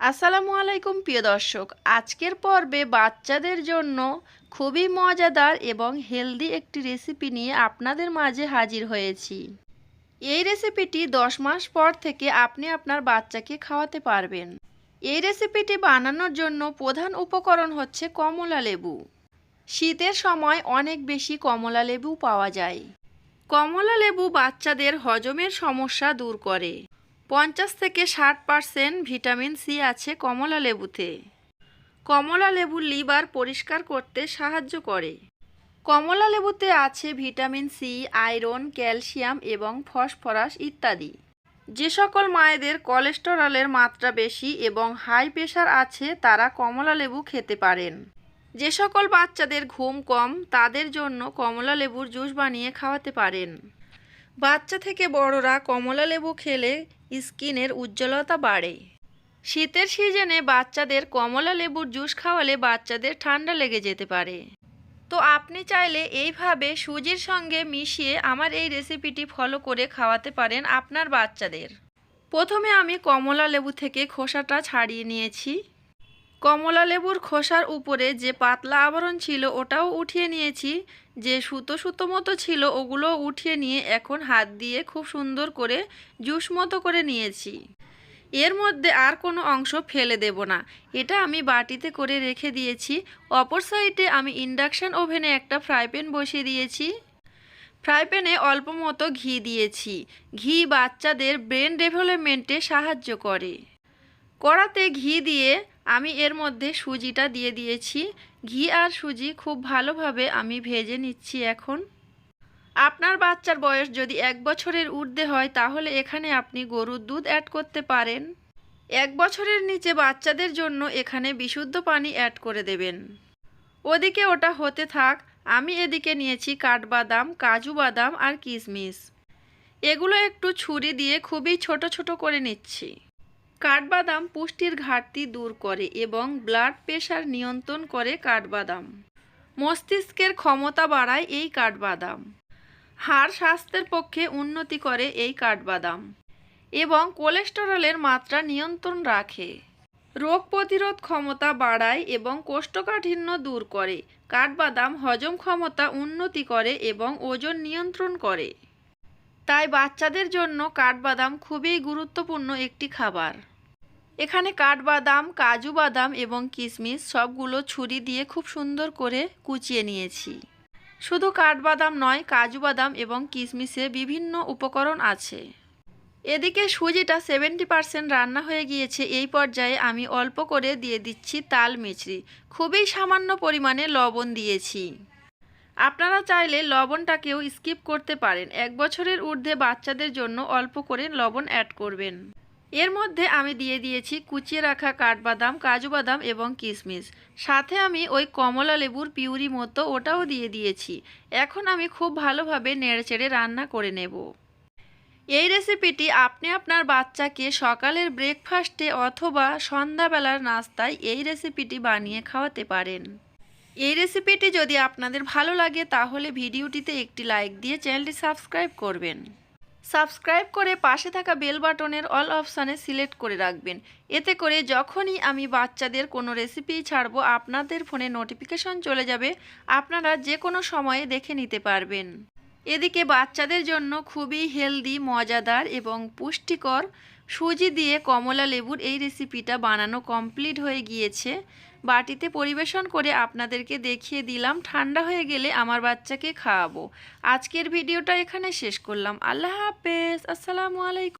আসসালামু আলাইকুম, প্রিয় দর্শক। আজকের পর্বে বাচ্চাদের জন্য খুবই মজাদার এবং হেলদি একটি রেসিপি নিয়ে আপনাদের মাঝে হাজির হয়েছি। এই রেসিপিটি দশ মাস পর থেকে আপনি আপনার বাচ্চাকে খাওয়াতে পারবেন। এই রেসিপিটি বানানোর জন্য প্রধান উপকরণ হচ্ছে কমলা লেবু। শীতের সময় অনেক বেশি কমলা লেবু পাওয়া যায়। কমলা লেবু বাচ্চাদের হজমের সমস্যা দূর করে। পঞ্চাশ থেকে ষাট পার্সেন্ট ভিটামিন সি আছে কমলা লেবুতে। কমলা লেবুর লিভার পরিষ্কার করতে সাহায্য করে। কমলা লেবুতে আছে ভিটামিন সি, আয়রন, ক্যালসিয়াম এবং ফসফরাস ইত্যাদি। যে সকল মায়েদের কোলেস্টেরলের মাত্রা বেশি এবং হাই প্রেশার আছে, তারা কমলা লেবু খেতে পারেন। যে সকল বাচ্চাদের ঘুম কম, তাদের জন্য কমলা লেবুর জুস বানিয়ে খাওয়াতে পারেন। বাচ্চা থেকে বড়রা কমলা লেবু খেলে স্কিনের উজ্জ্বলতা বাড়ে। শীতের সিজনে বাচ্চাদের কমলা লেবুর জুস খাওয়ালে বাচ্চাদের ঠান্ডা লেগে যেতে পারে। তো আপনি চাইলে এইভাবে সুজির সঙ্গে মিশিয়ে আমার এই রেসিপিটি ফলো করে খাওয়াতে পারেন আপনার বাচ্চাদের। প্রথমে আমি কমলা লেবু থেকে খোসাটা ছাড়িয়ে নিয়েছি। কমলা লেবুর খোসার উপরে যে পাতলা আবরণ ছিল ওটাও উঠিয়ে নিয়েছি। যে সুতো সুতো মতো ছিল ওগুলো উঠিয়ে নিয়ে এখন হাত দিয়ে খুব সুন্দর করে জুস মতো করে নিয়েছি। এর মধ্যে আর কোনো অংশ ফেলে দেব না। এটা আমি বাটিতে করে রেখে দিয়েছি। অপর সাইডে আমি ইন্ডাকশান ওভেনে একটা ফ্রাই প্যান বসিয়ে দিয়েছি। ফ্রাই প্যানে অল্প মতো ঘি দিয়েছি। ঘি বাচ্চাদের ব্রেন ডেভেলপমেন্টে সাহায্য করে। কড়াতে ঘি দিয়ে আমি এর মধ্যে সুজিটা দিয়ে দিয়েছি। ঘি আর সুজি খুব ভালোভাবে আমি ভেজে নিচ্ছি এখন। আপনার বাচ্চার বয়স যদি এক বছরের ঊর্ধ্বে হয়, তাহলে এখানে আপনি গরুর দুধ অ্যাড করতে পারেন। এক বছরের নিচে বাচ্চাদের জন্য এখানে বিশুদ্ধ পানি অ্যাড করে দেবেন। ওদিকে ওটা হতে থাক, আমি এদিকে নিয়েছি কাঠবাদাম, কাজু বাদাম আর কিশমিশ। এগুলো একটু ছুরি দিয়ে খুবই ছোট ছোট করে নিচ্ছি। কাঠবাদাম পুষ্টির ঘাটতি দূর করে এবং ব্লাড প্রেশার নিয়ন্ত্রণ করে কাঠবাদাম। মস্তিষ্কের ক্ষমতা বাড়ায় এই কাঠবাদাম। হাড় স্বাস্থ্যের পক্ষে উন্নতি করে এই কাঠবাদাম এবং কোলেস্টেরলের মাত্রা নিয়ন্ত্রণ রাখে। রোগ প্রতিরোধ ক্ষমতা বাড়ায় এবং কোষ্ঠকাঠিন্য দূর করে। কাঠবাদাম হজম ক্ষমতা উন্নতি করে এবং ওজন নিয়ন্ত্রণ করে। তাই বাচ্চাদের জন্য কাঠবাদাম খুবই গুরুত্বপূর্ণ একটি খাবার। এখানে কাঠবাদাম, কাজু বাদাম এবং কিশমিশ সবগুলো ছুরি দিয়ে খুব সুন্দর করে কুচিয়ে নিয়েছি। শুধু কাঠবাদাম নয়, কাজু বাদাম এবং কিশমিশে বিভিন্ন উপকরণ আছে। এদিকে সুজিটা সেভেন্টি পার্সেন্ট রান্না হয়ে গিয়েছে। এই পর্যায়ে আমি অল্প করে দিয়ে দিচ্ছি তাল মিছরি। খুবই সামান্য পরিমাণে লবণ দিয়েছি। আপনারা চাইলে লবণটাকেও স্কিপ করতে পারেন। এক বছরের ঊর্ধ্বে বাচ্চাদের জন্য অল্প করে লবণ অ্যাড করবেন। এর মধ্যে আমি দিয়ে দিয়েছি কুচিয়ে রাখা কাঠবাদাম কাজু বাদাম এবং কিশমিশ সাথে আমি ওই কমলা লেবুর পিউরি মতো ওটাও দিয়ে দিয়েছি। এখন আমি খুব ভালোভাবে নেড়েচেড়ে রান্না করে নেব। এই রেসিপিটি আপনি আপনার বাচ্চাকে সকালের ব্রেকফাস্টে অথবা সন্ধ্যাবেলার নাস্তায় এই রেসিপিটি বানিয়ে খাওয়াতে পারেন। এই রেসিপিটি যদি আপনাদের ভালো লাগে, তাহলে ভিডিওটিতে একটি লাইক দিয়ে চ্যানেলটি সাবস্ক্রাইব করবেন। সাবস্ক্রাইব করে পাশে থাকা বেল বাটনের অল অপশানে সিলেক্ট করে রাখবেন। এতে করে যখনই আমি বাচ্চাদের কোনো রেসিপি ছাড়বো, আপনাদের ফোনে নোটিফিকেশন চলে যাবে। আপনারা যে কোনো সময়ে দেখে নিতে পারবেন। এদিকে বাচ্চাদের জন্য খুবই হেলদি মজাদার এবং পুষ্টিকর সুজি দিয়ে কমলা লেবুর এই রেসিপিটা বানানো কমপ্লিট হয়ে গিয়েছে। বাটিতে পরিবেশন করে আপনাদেরকে দেখিয়ে দিলাম, ঠান্ডা হয়ে গেলে আমার বাচ্চাকে খাওয়াবো। আজকের ভিডিওটা এখানে শেষ করলাম। আল্লাহ হাফেজ। আসসালামু আলাইকুম।